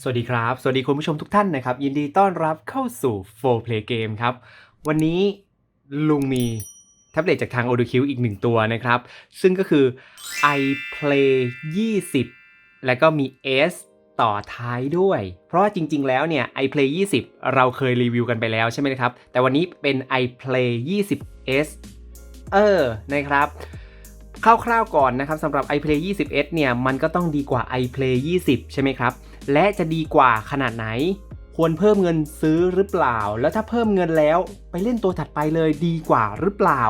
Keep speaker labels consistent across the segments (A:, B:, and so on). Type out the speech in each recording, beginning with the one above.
A: สวัสดีครับ สวัสดีคุณผู้ชมทุกท่านนะครับ ยินดีต้อนรับเข้าสู่ 4 Play Game ครับ วันนี้ลุงมีแท็บเล็ตจากทาง o d q อีกหนึ่งตัวนะครับ ซึ่งก็คือ iPlay 20 แล้วก็มี S ต่อท้ายด้วย เพราะจริง ๆ แล้วเนี่ย iPlay 20 เราเคยรีวิวกันไปแล้วใช่ไหมครับ แต่วันนี้เป็น iPlay 20 S เออ นะครับคร่าวๆก่อนนะครับสำหรับ iPlay 20s เนี่ย มันก็ต้องดีกว่า iPlay 20 ใช่ไหมครับ และจะดีกว่าขนาดไหน ควรเพิ่มเงินซื้อหรือเปล่า แล้วถ้าเพิ่มเงินแล้วไปเล่นตัวถัดไปเลยดีกว่าหรือเปล่า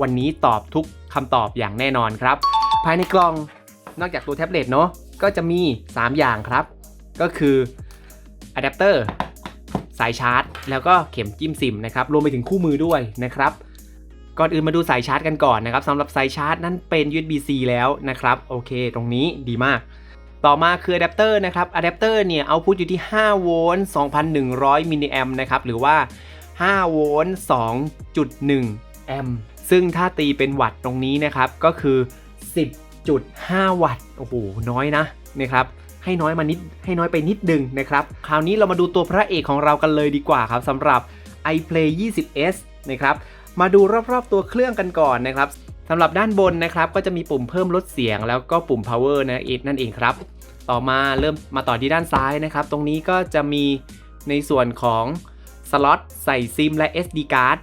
A: วันนี้ตอบทุกคำตอบอย่างแน่นอนครับ ภายในกล่องนอกจากตัวแท็บเล็ตเนาะก็จะมี 3 อย่างครับ ก็คืออะแดปเตอร์สายชาร์จ แล้วก็เข็มจิ้มซิมนะครับรวมไปถึงคู่มือด้วยนะครับก่อนอื่นมาดูสายชาร์จกันก่อนนะครับสำหรับสายชาร์จนั้นเป็น USB-C แล้วนะครับ โอเค ตรงนี้ดีมาก ต่อมาคืออะแดปเตอร์นะครับอะแดปเตอร์เนี่ยเอาพุทอยู่ที่ 5 โวลต์ 2,100 มิลลิแอมป์นะครับ หรือว่า 5 โวลต์ 2.1 แอมป์ ซึ่งถ้าตีเป็นวัตต์ตรงนี้นะครับ ก็คือ 10.5 วัตต์ โอ้โห น้อยนะนะครับ ให้น้อยมานิด ให้น้อยไปนิดดึงนะครับ คราวนี้เรามาดูตัวพระเอกของเรากันเลยดีกว่าครับสำหรับ iPlay 20s นะครับ มาดูรอบๆตัวเครื่องกันก่อนนะครับ สำหรับด้านบนนะครับก็จะมีปุ่มเพิ่มลดเสียง แล้วก็ปุ่ม power นะเอนั่นเองครับ ต่อมาเริ่มมาต่อที่ด้านซ้ายนะครับ ตรงนี้ก็จะมีในส่วนของสล็อตใส่ซิมและ SD card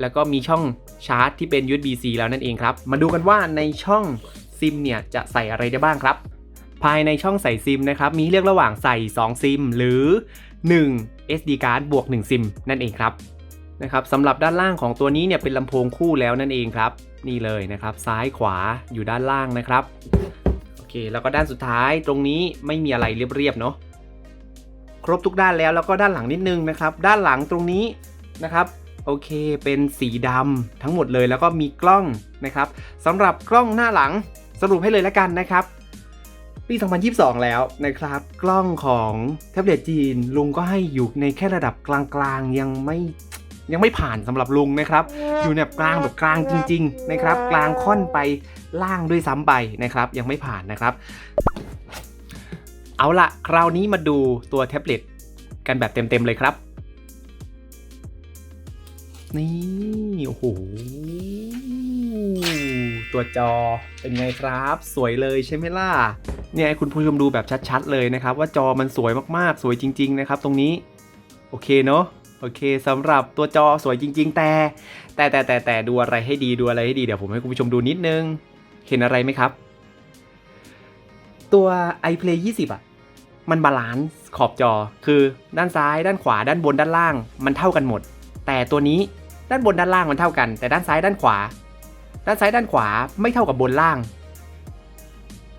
A: แล้วก็มีช่องชาร์จที่เป็น USB-C แล้วนั่นเองครับ มาดูกันว่าในช่องซิมเนี่ยจะใส่อะไรได้บ้างครับ ภายในช่องใส่ซิมนะครับ มีเลือกระหว่างใส่ 2 ซิม หรือ 1 SD card บวก 1 ซิม นั่นเองครับนะครับสำหรับด้านล่างของตัวนี้เนี่ยเป็นลำโพงคู่แล้วนั่นเองครับ นี่เลยนะครับ ซ้ายขวาอยู่ด้านล่างนะครับโอเคแล้วก็ด้านสุดท้ายตรงนี้ไม่มีอะไรเรียบๆเนาะครบทุกด้านแล้วแล้วก็ด้านหลังนิดนึงนะครับ ด้านหลังตรงนี้นะครับโอเค เป็นสีดำทั้งหมดเลยแล้วก็มีกล้องนะครับสำหรับกล้องหน้าหลังสรุปให้เลยแล้วกันนะครับปี 2022 แล้วนะครับ กล้องของแท็บเล็ตจีนลุงก็ให้อยู่ในแค่ระดับกลางๆ ยังไม่ ยังไม่ผ่านสำหรับลุงนะครับ อยู่ในแบบกลางแบบกลางจริง ๆ นะครับ กลางค่อนไปล่างด้วยซ้ำไปนะครับ ยังไม่ผ่านนะครับ เอาละคราวนี้มาดูตัวแท็บเล็ตกันแบบเต็มๆเลยครับ นี่โอ้โหตัวจอเป็นไงครับ สวยเลยใช่ไหมล่ะเนี่ยให้คุณผู้ชมดูแบบชัดๆเลยนะครับ ว่าจอมันสวยมากๆ สวยจริง ๆ นะครับ ตรงนี้ โอเคเนาะ โอเคสำหรับตัวจอสวยจริง ๆ แต่ แต่แต่แต่แต่ดูอะไรให้ดีดูอะไรให้ดีเดี๋ยวผมให้คุณผู้ชมดูนิดนึง เห็นอะไรไหมครับ ตัว iPlay 20 อะ มันบาลานซ์ขอบจอคือด้านซ้าย ด้านขวาด้านบนด้านล่าง มันเท่ากันหมด แต่ตัวนี้ด้านบนด้านล่างมันเท่ากัน แต่ด้านซ้ายด้านขวา ด้านซ้ายด้านขวาไม่เท่ากับบนล่าง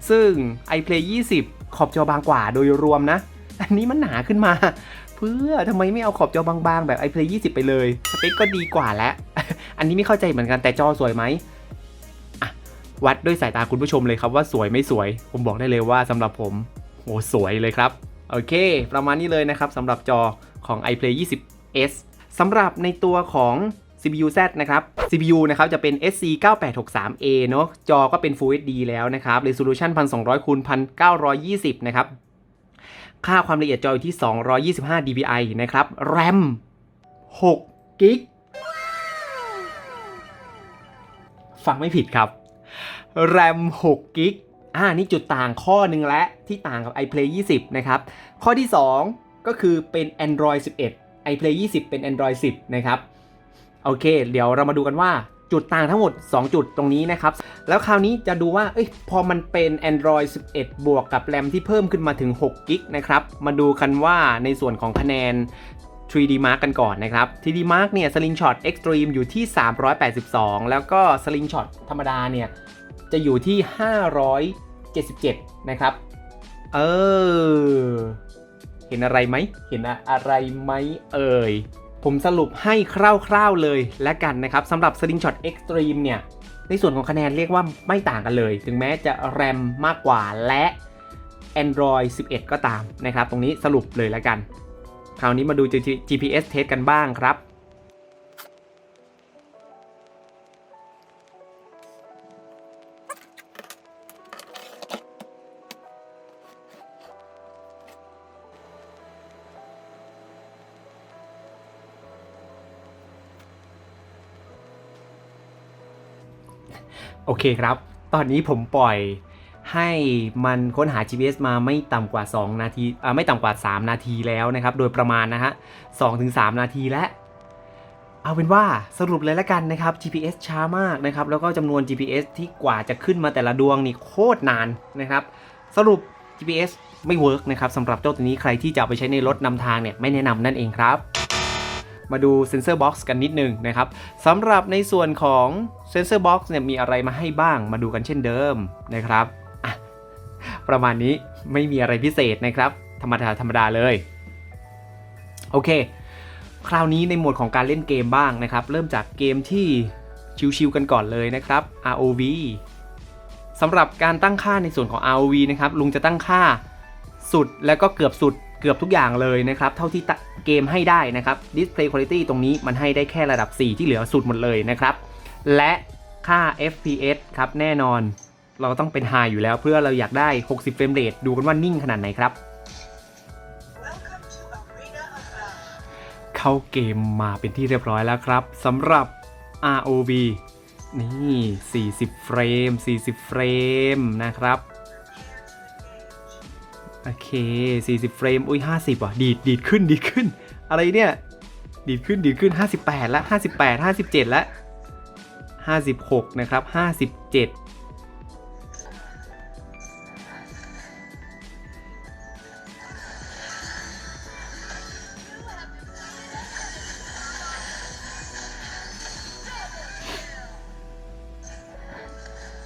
A: ซึ่ง iPlay 20 ขอบจอบางกว่าโดยรวมนะ อันนี้มันหนาขึ้นมา เพื่อทำไมไม่เอาขอบจอบางๆ แบบ iPlay 20 ไปเลยสเปคก็ดีกว่าแล้ว อันนี้ไม่เข้าใจเหมือนกันแต่จอสวยไหมวัดด้วยสายตาคุณผู้ชมเลยครับว่าสวยไม่สวย ผมบอกได้เลยว่าสำหรับผมโหสวยเลยครับ โอเค ประมาณนี้เลยนะครับสำหรับจอของ iPlay 20s สำหรับในตัวของ CPU Z นะครับ CPU นะครับจะเป็น SC 9863A เนอะจอก็เป็น Full HD แล้วนะครับ Resolution 1200คูณ1920 นะครับ ค่าความละเอียดจออยู่ที่ 225 dpi นะครับ RAM 6กิกฟังไม่ผิดครับ RAM 6กิกอ่า นี่จุดต่างข้อหนึ่งและที่ต่างกับ iPlay 20 นะครับ ข้อที่ 2 ก็คือเป็น Android 11 iPlay 20 เป็น Android 10 นะครับ โอเค เดี๋ยวเรามาดูกันว่า จุดต่างทั้งหมด 2 จุดตรงนี้นะครับ แล้วคราวนี้จะดูว่าอพอมันเป็น Android 11 บวกกับแรมที่เพิ่มขึ้นมาถึง6กิกนะครับ มาดูกันว่าในส่วนของคะแนน 3D Mark กันก่อนนะครับ 3D Mark เนี่ย Slingshot Extreme อยู่ที่ 382 แล้วก็ Slingshot ธรรมดาเนี่ย จะอยู่ที่ 577 นะครับ เออ เห็นอะไรไหม เห็นอะไรไหมเอ่ย ผมสรุปให้คร่าวๆเลยและกันนะครับสำหรับ Slingshot Extreme เนี่ย ในส่วนของคะแนนเรียกว่าไม่ต่างกันเลย ถึงแม้จะแรมมากกว่าและ Android 11 ก็ตามนะครับ ตรงนี้สรุปเลยแล้วกัน คราวนี้มาดู GPS test กันบ้างครับ โอเคครับ ตอนนี้ผมปล่อยให้มันค้นหา GPS มาไม่ต่ำกว่า 2 นาทีอ่าไม่ต่ำกว่า 3 นาทีแล้วนะครับ โดยประมาณนะฮะ2-3 นาทีและเอาเป็นว่าสรุปเลยละกันนะครับ GPS ช้ามากนะครับ แล้วก็จำนวน GPS ที่กว่าจะขึ้นมาแต่ละดวงนี่โคตรนานนะครับ สรุป GPS ไม่เวิร์กนะครับสำหรับเจ้าตัวนี้ใครที่จะไปใช้ในรถนำทางเนี่ยไม่แนะนำนั่นเองครับ มาดูเซนเซอร์บ็อกซ์กันนิดนึงนะครับสำหรับในส่วนของเซนเซอร์บ็อกซ์เนี่ยมีอะไรมาให้บ้างมาดูกันเช่นเดิมนะครับประมาณนี้ไม่มีอะไรพิเศษนะครับ ธรรมดาธรรมดาเลย โอเค คราวนี้ในโหมดของการเล่นเกมบ้างนะครับ เริ่มจากเกมที่ชิวๆกันก่อนเลยนะครับ ROV สำหรับการตั้งค่าในส่วนของ ROV นะครับลุงจะตั้งค่าสุดแล้วก็เกือบสุด เกือบทุกอย่างเลยนะครับ เท่าที่เกมให้ได้นะครับ Display Quality ตรงนี้มันให้ได้แค่ระดับ 4 ที่เหลือสุดหมดเลยนะครับ และค่า FPS ครับแน่นอนเราต้องเป็น High อยู่แล้วเพื่อเราอยากได้ 60 เฟรมเรทดูกันว่านิ่งขนาดไหนครับ
B: Welcome to Arena of Valor.
A: เข้าเกมมาเป็นที่เรียบร้อยแล้วครับสำหรับ ROV นี่ 40 เฟรม 40 เฟรมนะครับ โอเค 40 เฟรม อุ้ย 50 ว่ะ ดีด ดีดขึ้น ดีดขึ้น อะไรเนี่ย ดีดขึ้น ดีดขึ้น 58แล้ว58 57แล้ว56 นะครับ 57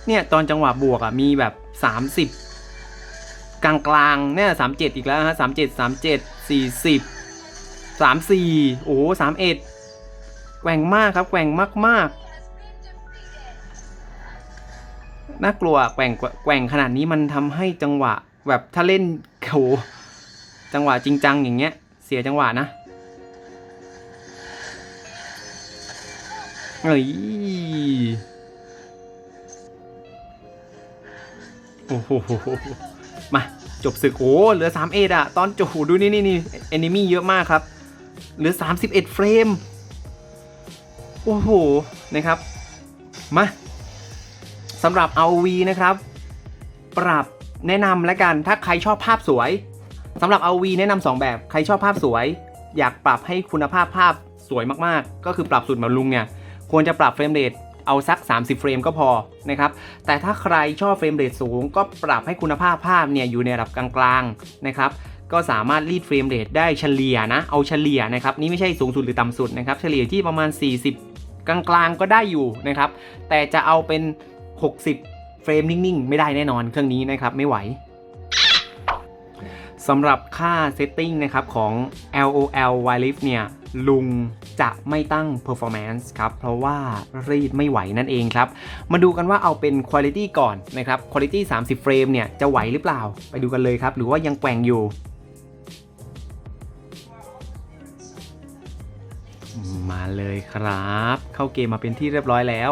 A: เนี่ย ตอนจังหวะบวกอะ มีแบบ 30 กลางๆเนี่ย37อีกแล้วฮะ37 37 40 34โอ้สามเอ็ดแกว่งมากครับแกว่งมากๆน่ากลัวแกว่งแกว่งขนาดนี้มันทำให้จังหวะแบบถ้าเล่นโหจังหวะจริงจังอย่างเงี้ย เสียจังหวะนะเฮ้ยโอ้โหมา จบศึกโอ้เหลือ3เอ็ดอะตอนจบดูนี่นี่นี่แอนิมี่เยอะมากครับ เหลือ 31 เฟรม โอ้โห นะครับ มาสำหรับ RV นะครับ ปรับแนะนำแล้วกันถ้าใครชอบภาพสวยสำหรับ RV แนะนำสองแบบใครชอบภาพสวย อยากปรับให้คุณภาพภาพสวยมากๆ ก็คือปรับสุดเหมือนลุงเนี่ยควรจะปรับเฟรมเรท เอาสัก 30 เฟรมก็พอนะครับ แต่ถ้าใครชอบเฟรมเรทสูง ก็ปรับให้คุณภาพภาพเนี่ยอยู่ในระดับกลางๆนะครับก็สามารถรีดเฟรมเรทได้เฉลี่ยนะ เอาเฉลี่ยนะครับ นี่ไม่ใช่สูงสุดหรือต่ำสุดนะครับ เฉลี่ยที่ประมาณ 40 กลางๆก็ได้อยู่นะครับ แต่จะเอาเป็น 60 เฟรมนิ่งๆ ไม่ได้แน่นอนเครื่องนี้นะครับ ไม่ไหวสำหรับค่าเซตติ้งนะครับของ LOL Wireless เนี่ย ลุง จะไม่ตั้ง performance ครับ เพราะว่ารีดไม่ไหวนั่นเองครับ มาดูกันว่าเอาเป็น quality ก่อนนะครับ quality 30 เฟรมเนี่ยจะไหวหรือเปล่า ไปดูกันเลยครับ หรือว่ายังแกว่งอยู่มาเลยครับ เข้าเกมมาเป็นที่เรียบร้อยแล้ว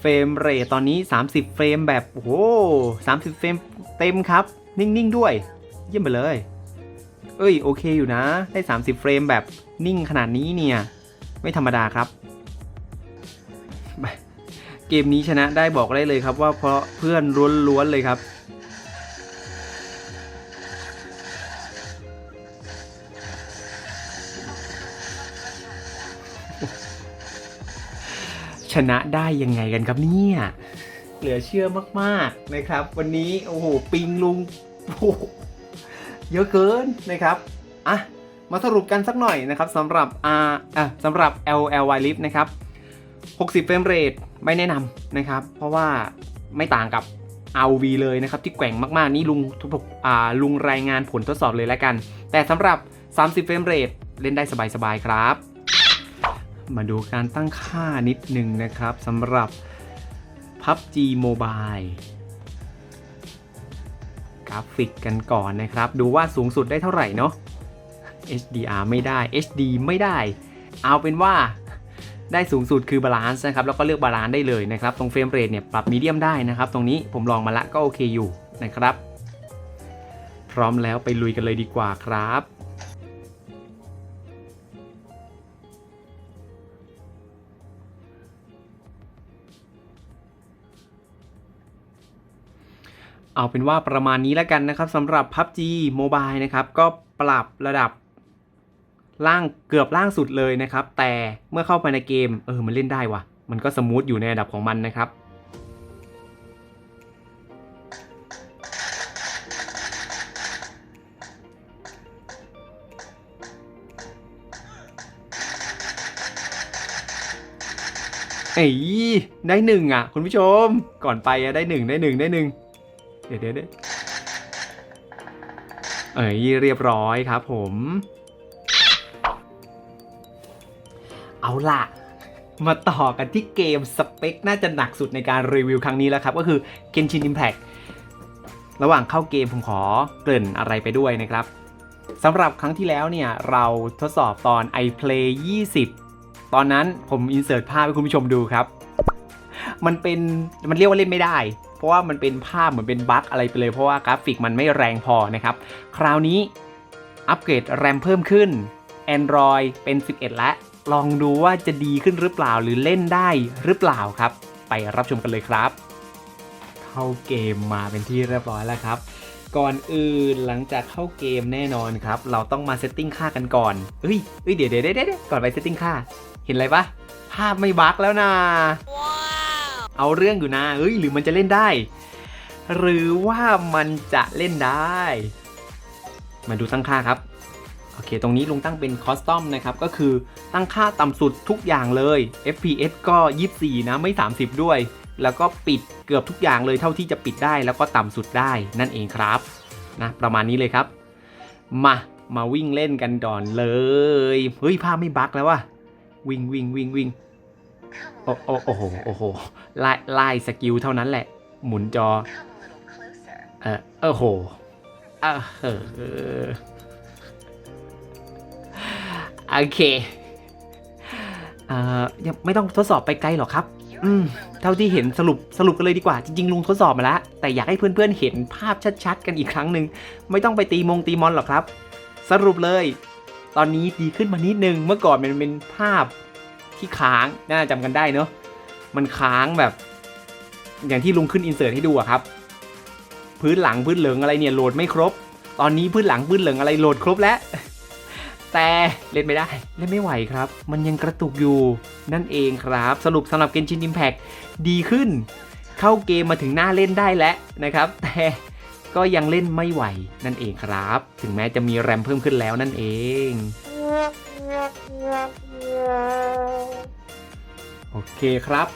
A: เฟรมเรทตอนนี้ 30 เฟรมแบบโอ้โห30 เฟรมเต็มครับ นิ่ง ๆ ด้วย เยี่ยมไปเลย เอ้ย โอเคอยู่นะ ได้ 30 เฟรมแบบ นิ่งขนาดนี้เนี่ย ไม่ธรรมดาครับ เกมนี้ชนะได้บอกได้เลยครับว่าเพราะเพื่อนล้วนๆเลยครับชนะได้ยังไงกันครับเนี่ย เหลือเชื่อมากๆนะครับ วันนี้โอ้โหปิงลุงโอ้เยอะเกินนะครับอะ มาสรุปกันสักหน่อยนะครับสำหรับ R อะสำหรับ LLY Lift นะครับ 60 เฟรมเรทไม่แนะนำนะครับ เพราะว่าไม่ต่างกับ RV เลยนะครับ ที่แกว่งมากๆ นี่ลุงทุกอ่าลุงรายงานผลทดสอบเลยแล้วกัน แต่สำหรับ 30 เฟรมเรทเล่นได้สบายๆครับ มาดูการตั้งค่านิดหนึ่งนะครับสำหรับ PUBG Mobile กราฟิกกันก่อนนะครับ ดูว่าสูงสุดได้เท่าไหร่เนาะ HDR ไม่ได้ HD ไม่ได้ เอาเป็นว่าได้สูงสุดคือบาลานซ์นะครับ แล้วก็เลือกบาลานซ์ได้เลยนะครับ ตรงเฟรมเรทเนี่ยปรับมีเดียมได้นะครับ ตรงนี้ผมลองมาละก็โอเคอยู่นะครับ พร้อมแล้วไปลุยกันเลยดีกว่าครับเอาเป็นว่าประมาณนี้แล้วกันนะครับสำหรับ PUBG Mobile นะครับ ก็ปรับระดับ ล่างเกือบล่างสุดเลยนะครับ แต่เมื่อเข้าไปในเกมเออมันเล่นได้วะมันก็สมูทอยู่ในระดับของมันนะครับเอ้ได้หนึ่งอะ คุณผู้ชมก่อนไปอะได้หนึ่งได้หนึ่งได้หนึ่งเดี๋ยวเดี๋ยวเดี๋ยวเอ้ยเรียบร้อยครับผม เอาล่ะ มาต่อกันที่เกมสเปค น่าจะหนักสุดในการรีวิวครั้งนี้แล้วครับ ก็คือ Genshin Impact ระหว่างเข้าเกมผมขอเกริ่นอะไรไปด้วยนะครับสำหรับครั้งที่แล้วเนี่ย เราทดสอบตอน iPlay 20 ตอนนั้นผมอินเสิร์ตภาพให้คุณผู้ชมดูครับ มันเป็นมันเรียกว่าเล่นไม่ได้ เพราะว่ามันเป็นภาพเหมือนเป็นบั๊กอะไรไปเลย เพราะว่ากราฟิกมันไม่แรงพอนะครับ คราวนี้อัปเกรดแรมเพิ่มขึ้น Android เป็น 11 แล้ว ลองดูว่าจะดีขึ้นหรือเปล่าหรือเล่นได้หรือเปล่าครับ ไปรับชมกันเลยครับ เข้าเกมมาเป็นที่เรียบร้อยแล้วครับ ก่อนอื่นหลังจากเข้าเกมแน่นอนครับ เราต้องมาเซตติ้งค่ากันก่อนเฮ้ยเฮ้ยเดี๋ยวเดี๋ยวเดี๋ยวเดี๋ยวก่อนไปเซตติ้งค่า เห็นอะไรปะภาพไม่บั๊กแล้วนะ เอาเรื่องอยู่นะเอ้ยหรือมันจะเล่นได้ หรือว่ามันจะเล่นได้ มาดูตั้งค่าครับ โอเค ตรงนี้ลุงตั้งเป็นคอสตอมนะครับ ก็คือตั้งค่าต่ำสุดทุกอย่างเลย FPS ก็ 24 นะ ไม่ 30 ด้วย แล้วก็ปิดเกือบทุกอย่างเลยเท่าที่จะปิดได้แล้วก็ต่ำสุดได้นั่นเองครับนะประมาณนี้เลยครับ มามาวิ่งเล่นกันก่อนเลย เฮ้ยภาพไม่บั๊กแล้วว่ะวิ่งวิ่งวิ่งวิ่งโอ้โอ้โอ้โหโอ้โหไล่ไล่สกิลเท่านั้นแหละ หมุนจอ เออเออโหเออ โอเคเอ่อยังไม่ต้องทดสอบไปไกลหรอกครับ
B: You're
A: อืม
B: in for a little
A: เท่าที่เห็นสรุปสรุปกันเลยดีกว่า จริงๆลุงทดสอบมาแล้ว แต่อยากให้เพื่อนๆเห็นภาพชัดๆ กันอีกครั้งหนึ่งไม่ต้องไปตีมงตีมอนหรอกครับ สรุปเลย ตอนนี้ดีขึ้นมานิดนึงเมื่อก่อนมันเป็นภาพที่ค้างน่าจำกันได้เนอะมันค้างแบบ อย่างที่ลุงขึ้นอินเสิร์ตให้ดูอะครับ พื้นหลังพื้นเหลืองอะไรเนี่ยโหลดไม่ครบ ตอนนี้พื้นหลังพื้นเหลืองอะไรโหลดครบแล้ว แต่เล่นไม่ได้ เล่นไม่ไหวครับ มันยังกระตุกอยู่นั่นเองครับ สรุปสำหรับ Genshin Impact ดีขึ้น เข้าเกมมาถึงหน้าเล่นได้แล้วนะครับ แต่ก็ยังเล่นไม่ไหวนั่นเองครับ ถึงแม้จะมีแรมเพิ่มขึ้นแล้วนั่นเองโอเคครับ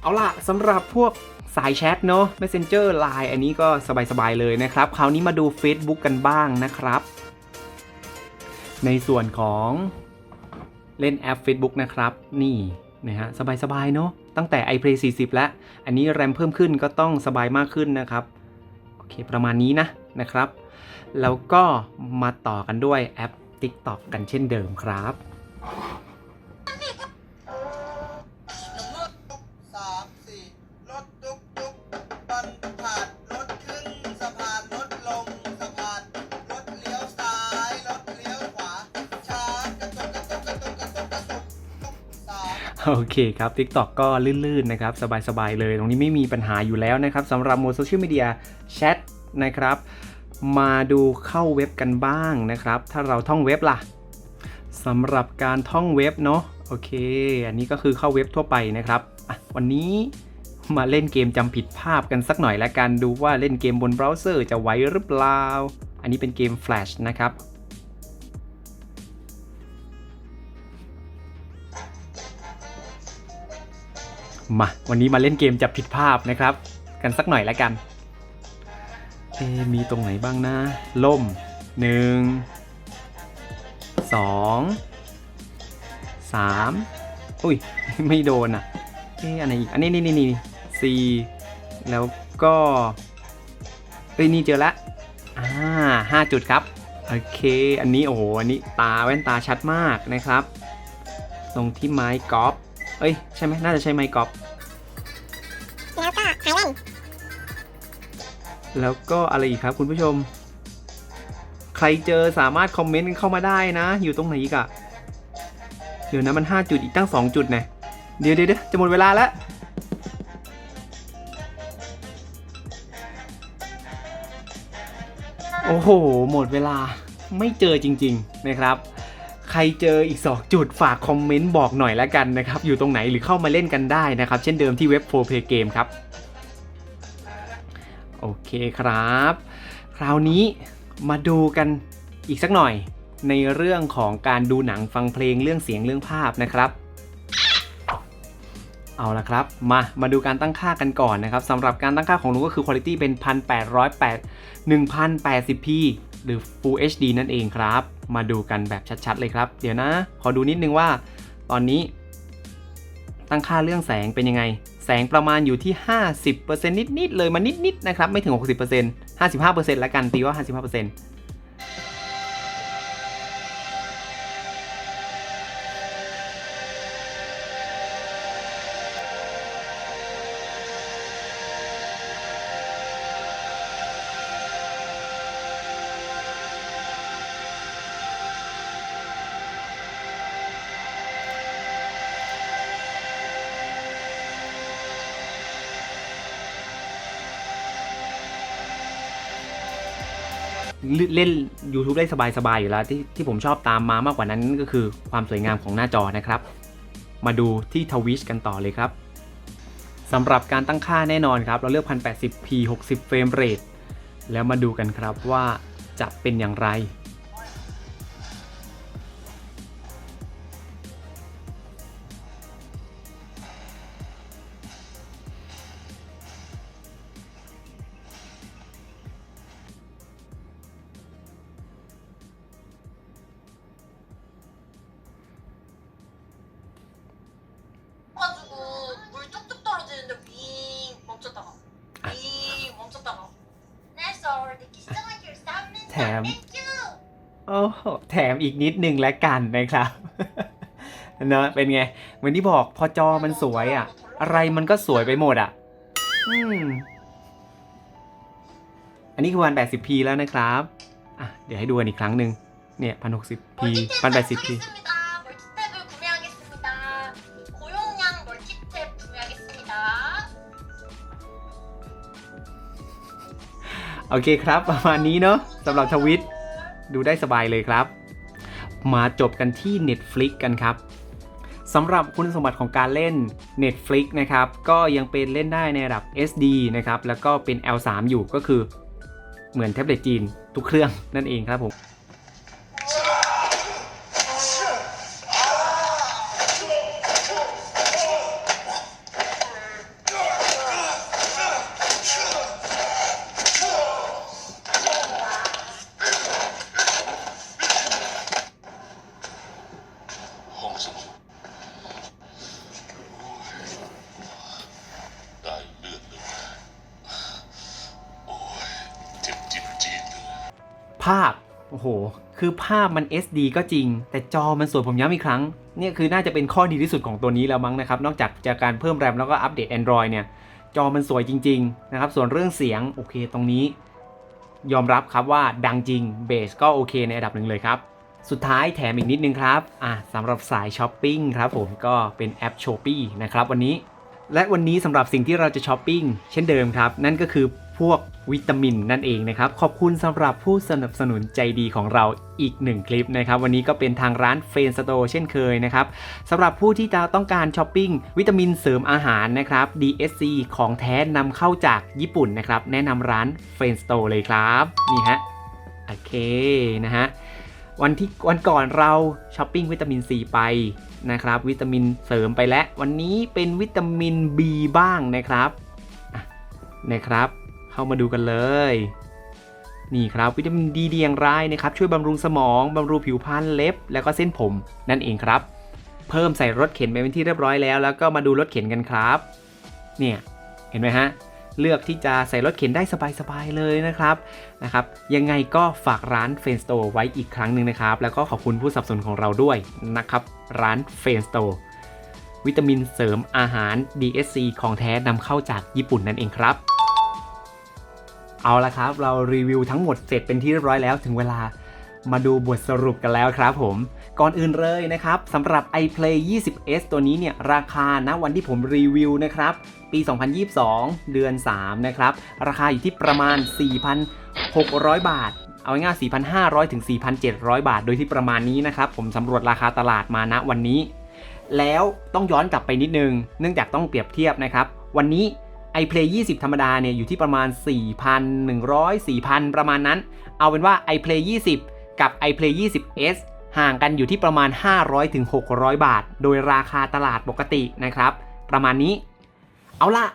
A: เอาล่ะสำหรับพวกสายแชทเนาะ Messenger Line อันนี้ก็สบายๆเลยนะครับ คราวนี้มาดู Facebook กันบ้างนะครับ ในส่วนของเล่นแอป Facebook นะครับ นี่นะฮะสบายๆเนาะตั้งแต่ iPlay 40 แล้ว อันนี้แรมเพิ่มขึ้นก็ต้องสบายมากขึ้นนะครับ โอเค ประมาณนี้นะนะครับ แล้วก็มาต่อกันด้วยแอป TikTok กันเช่นเดิมครับ โอเคครับ TikTok ก็ลื่นๆนะครับ สบายๆเลย ตรงนี้ไม่มีปัญหาอยู่แล้วนะครับสำหรับโมดโซเชียลมีเดียแชทนะครับ มาดูเข้าเว็บกันบ้างนะครับ ถ้าเราท่องเว็บล่ะสำหรับการท่องเว็บเนาะโอเค อันนี้ก็คือเข้าเว็บทั่วไปนะครับวันนี้มาเล่นเกมจำผิดภาพกันสักหน่อยและกันดูว่าเล่นเกมบนเบราว์เซอร์จะไหวหรือเปล่า อันนี้เป็นเกม Flash นะครับ มา วันนี้มาเล่นเกมจับผิดภาพนะครับ กันสักหน่อยแล้วกันเอมีตรงไหนบ้างนะล่มหนึ่งสองสามอุ้ย ไม่โดนอะเอะอันไหนอีก อันนี้นี่นี่นี่สี่แล้วก็เอ้ยนี่เจอละอ่าห้าจุดครับโอเค อันนี้โอ้โหอันนี้ตาแว่นตาชัดมากนะครับ ตรงที่ไม้กอล์ฟเอ้ย ใช่ไหมน่าจะใช่ไม้กอล์ฟ
C: แล้วก็อะ
A: ไรอีกครับคุณผู้ชม ใครเจอสามารถคอมเมนต์กันเข้ามาได้นะ อยู่ตรงไหนอีกอะเดี๋ยวนะมัน 5 จุดอีกตั้ง 2 จุดนะเดี๋ยวเดี๋ยวเดี๋ยวจะหมดเวลาแล้วโอ้โห หมดเวลาไม่เจอจริง ๆ นะครับ ใครเจออีก 2 จุดฝากคอมเมนต์บอกหน่อยแล้วกันนะครับ อยู่ตรงไหนหรือเข้ามาเล่นกันได้นะครับ เช่นเดิมที่เว็บ4 Play Game ครับ โอเคครับ คราวนี้มาดูกันอีกสักหน่อยในเรื่องของการดูหนังฟังเพลงเรื่องเสียงเรื่องภาพนะครับ เอาละครับ มามาดูการตั้งค่ากันก่อนนะครับสำหรับการตั้งค่าของลุงก็คือ Quality เป็น 1808 1080p หรือ Full HD นั่นเองครับ มาดูกันแบบชัดๆเลยครับ เดี๋ยวนะ ขอดูนิดนึงว่า ตอนนี้ ตั้งค่าเรื่องแสงเป็นยังไง แสงประมาณอยู่ที่ 50%นิดๆเลยมานิดๆนะครับไม่ถึง 60% 55%ละกันตีว่า 55% เล่น YouTube ได้สบายๆอยู่แล้วที่ที่ผมชอบตามมามากกว่านั้นก็คือความสวยงามของหน้าจอนะครับ มาดูที่ทวิชกันต่อเลยครับสำหรับการตั้งค่าแน่นอนครับ เราเลือก 1080p 60เฟรมเรทแล้วมาดูกันครับว่าจะเป็นอย่างไร อีกนิดนึงแล้วกันนะครับ เนอะเป็นไง เหมือนที่บอกพอจอมันสวยอะอะไรมันก็สวยไปหมดอะอืม อันนี้คือวัน 80p แล้วนะครับอ่ะเดี๋ยวให้ดูกันอีกครั้งหนึ่งเนี่ย 1060p
B: 멀티탭
A: 1080p
B: 사겠습니다 멀티탭을 구매하겠습니다 고용량 멀티탭 구매하겠습니다
A: โอเคครับ ประมาณนี้เนาะสำหรับทวิต ดูได้สบายเลยครับ มาจบกันที่ Netflix กันครับสำหรับคุณสมบัติของการเล่น Netflix นะครับ ก็ยังเป็นเล่นได้ในระดับ SD นะครับ แล้วก็เป็น L3 อยู่ก็คือเหมือนแท็บเล็ตจีนทุกเครื่องนั่นเองครับผม คือภาพมัน SD ก็จริง แต่จอมันสวยผมย้ำอีกครั้งเนี่ยคือน่าจะเป็นข้อดีที่สุดของตัวนี้แล้วมั้งนะครับ นอกจากจากการเพิ่มแรมแล้วก็อัปเดต Android เนี่ย จอมันสวยจริง ๆ นะครับ ส่วนเรื่องเสียง โอเคตรงนี้ ยอมรับครับว่าดังจริงเบสก็โอเคในระดับหนึ่งเลยครับ สุดท้ายแถมอีกนิดนึงครับอะสำหรับสายช้อปปิ้งครับผมก็เป็นแอป s h o p e e นะครับวันนี้และวันนี้สำหรับสิ่งที่เราจะช้อปปิ้งเช่นเดิมครับ นั่นก็คือ พวกวิตามินนั่นเองนะครับ ขอบคุณสำหรับผู้สนับสนุนใจดีของเราอีกหนึ่งคลิปนะครับ วันนี้ก็เป็นทางร้านเฟนสโตเช่นเคยนะครับสำหรับผู้ที่จะต้องการช้อปปิ้งวิตามินเสริมอาหารนะครับ DSC ของแท้นำเข้าจากญี่ปุ่นนะครับ แนะนำร้านเฟนสโตเลยครับ นี่ฮะ โอเคนะฮะวันที่วันก่อนเราช้อปปิ้งวิตามินซีไปนะครับ วิตามินเสริมไปแล้ว วันนี้เป็นวิตามิน B บ้างนะครับนะครับ เข้ามาดูกันเลย นี่ครับวิตามินดีดีอย่างไรนะครับช่วยบำรุงสมองบำรุงผิวพรรณเล็บ แล้วก็เส้นผมนั่นเองครับ เพิ่มใส่รถเข็นไปเป็นที่เรียบร้อยแล้ว แล้วก็มาดูรถเข็นกันครับ เนี่ยเห็นไหมฮะเลือกที่จะใส่รถเข็นได้สบายๆเลยนะครับนะครับ ยังไงก็ฝากร้านเฟนสโตไว้อีกครั้งหนึ่งนะครับ แล้วก็ขอบคุณผู้สนับสนุนของเราด้วยนะครับ ร้านเฟนสโตวิตามินเสริมอาหาร DSC ของแท้นำเข้าจากญี่ปุ่นนั่นเองครับ เอาละครับ เรารีวิวทั้งหมดเสร็จเป็นที่เรียบร้อยแล้วถึงเวลามาดูบทสรุปกันแล้วครับผม ก่อนอื่นเลยนะครับสำหรับ iPlay 20s ตัวนี้เนี่ย ราคานะวันที่ผมรีวิวนะครับ ปี 2022 เดือน 3 นะครับ ราคาอยู่ที่ประมาณ 4,600 บาท เอาง่ายๆ4,500 ถึง 4,700 บาท โดยที่ประมาณนี้นะครับ ผมสำรวจราคาตลาดมาณวันนี้ แล้วต้องย้อนกลับไปนิดนึง เนื่องจากต้องเปรียบเทียบนะครับ วันนี้ iPlay 20 ธรรมดาเนี่ยอยู่ที่ประมาณ 4,100 4,000 ประมาณนั้น เอาเป็นว่า iPlay 20 กับ iPlay 20s ห่างกันอยู่ที่ประมาณ 500ถึง600 บาท โดยราคาตลาดปกตินะครับ ประมาณนี้ เอาละ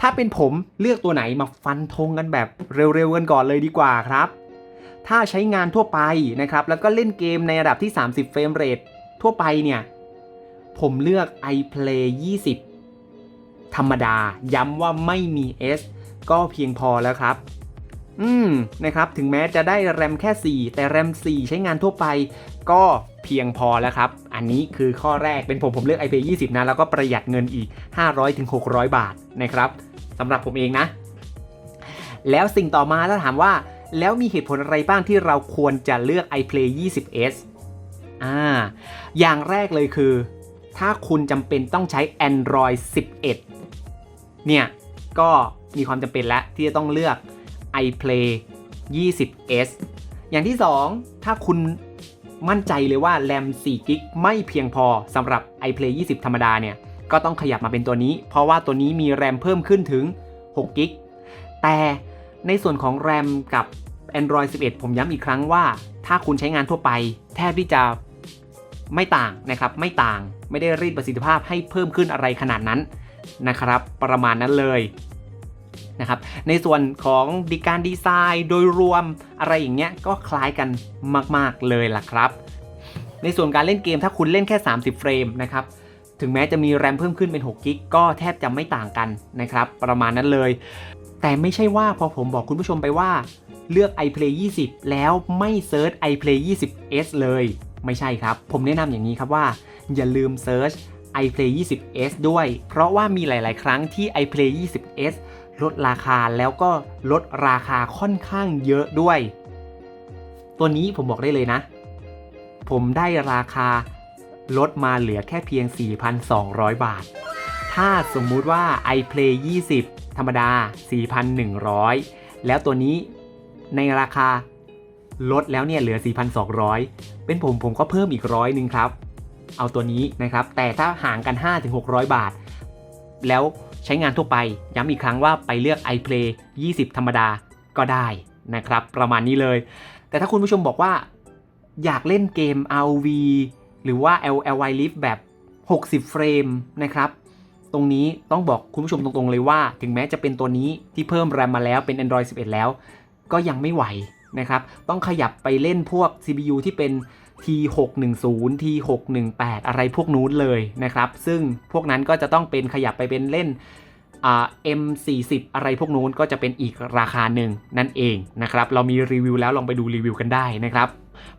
A: ถ้าเป็นผมเลือกตัวไหนมาฟันธงกันแบบเร็วๆกันก่อนเลยดีกว่าครับ ถ้าใช้งานทั่วไปนะครับ แล้วก็เล่นเกมในระดับที่ 30 เฟรมเรททั่วไปเนี่ย ผมเลือก iPlay 20 ธรรมดาย้ำว่าไม่มี S ก็เพียงพอแล้วครับ อืมนะครับ ถึงแม้จะได้แรมแค่ 4 แต่แรม 4 ใช้งานทั่วไป ก็เพียงพอแล้วครับ อันนี้คือข้อแรกเป็นผมผมเลือก iPlay 20 นะ แล้วก็ประหยัดเงินอีก 500-600 บาทนะครับสำหรับผมเองนะ แล้วสิ่งต่อมาถ้าถามว่า แล้วมีเหตุผลอะไรบ้างที่เราควรจะเลือก iPlay 20s อ่า อย่างแรกเลยคือ ถ้าคุณจำเป็นต้องใช้ Android 11 เนี่ย ก็มีความจำเป็นแล้วที่จะต้องเลือก iPlay 20s อย่างที่ 2 ถ้าคุณมั่นใจเลยว่าแรม4กิกไม่เพียงพอสำหรับ iPlay 20 ธรรมดาเนี่ย ก็ต้องขยับมาเป็นตัวนี้ เพราะว่าตัวนี้มีแรมเพิ่มขึ้นถึง6กิกแต่ในส่วนของแรมกับ Android 11 ผมย้ำอีกครั้งว่า ถ้าคุณใช้งานทั่วไป แทบที่จะไม่ต่างนะครับ ไม่ต่างไม่ได้รีดประสิทธิภาพให้เพิ่มขึ้นอะไรขนาดนั้น นะครับ ประมาณนั้นเลยนะครับในส่วนของดีการดีไซน์โดยรวมอะไรอย่างเงี้ยก็คล้ายกันมากๆเลยล่ะครับ ในส่วนการเล่นเกมถ้าคุณเล่นแค่ 30 เฟรมนะครับถึงแม้จะมีแรมเพิ่มขึ้นเป็น6กิกก็แทบจะไม่ต่างกันนะครับ ประมาณนั้นเลย แต่ไม่ใช่ว่าพอผมบอกคุณผู้ชมไปว่า เลือก iPlay 20 แล้วไม่เซิร์ช iPlay 20s เลย ไม่ใช่ครับ ผมแนะนำอย่างนี้ครับว่า อย่าลืมเซิร์ช iPlay 20s ด้วย เพราะว่ามีหลาย ๆ ครั้งที่ iPlay 20s ลดราคาแล้วก็ลดราคาค่อนข้างเยอะด้วย ตัวนี้ผมบอกได้เลยนะ ผมได้ราคาลดมาเหลือแค่เพียง 4,200 บาท ถ้าสมมุติว่า iPlay 20 ธรรมดา 4,100 แล้วตัวนี้ในราคาลดแล้วเนี่ยเหลือ 4,200 เป็นผมผมก็เพิ่มอีกร้อยหนึ่งครับ เอาตัวนี้นะครับ แต่ถ้าห่างกัน 5-600 บาท แล้วใช้งานทั่วไป ย้ำอีกครั้งว่าไปเลือก iPlay 20 ธรรมดาก็ได้นะครับ ประมาณนี้เลย แต่ถ้าคุณผู้ชมบอกว่า อยากเล่นเกม ROV หรือว่า LLY Live แบบ 60 เฟรมนะครับ ตรงนี้ต้องบอกคุณผู้ชมตรงๆเลยว่า ถึงแม้จะเป็นตัวนี้ที่เพิ่มแรมมาแล้วเป็น Android 11 แล้ว ก็ยังไม่ไหวนะครับ ต้องขยับไปเล่นพวก CPU ที่เป็น T610 T618 อะไรพวกนู้นเลยนะครับ ซึ่งพวกนั้นก็จะต้องเป็นขยับไปเป็นเล่นอ่า M40 อะไรพวกนู้นก็จะเป็นอีกราคาหนึ่งนั่นเองนะครับ เรามีรีวิวแล้วลองไปดูรีวิวกันได้นะครับ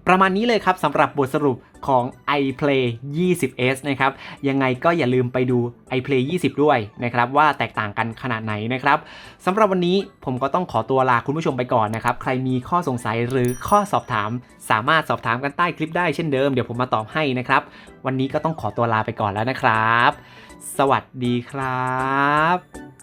A: ประมาณนี้เลยครับสำหรับบทสรุปของ iPlay 20s นะครับ ยังไงก็อย่าลืมไปดู iPlay 20 ด้วยนะครับ ว่าแตกต่างกันขนาดไหนนะครับสำหรับวันนี้ผมก็ต้องขอตัวลาคุณผู้ชมไปก่อนนะครับ ใครมีข้อสงสัยหรือข้อสอบถาม สามารถสอบถามกันใต้คลิปได้เช่นเดิม เดี๋ยวผมมาตอบให้นะครับ วันนี้ก็ต้องขอตัวลาไปก่อนแล้วนะครับ สวัสดีครับ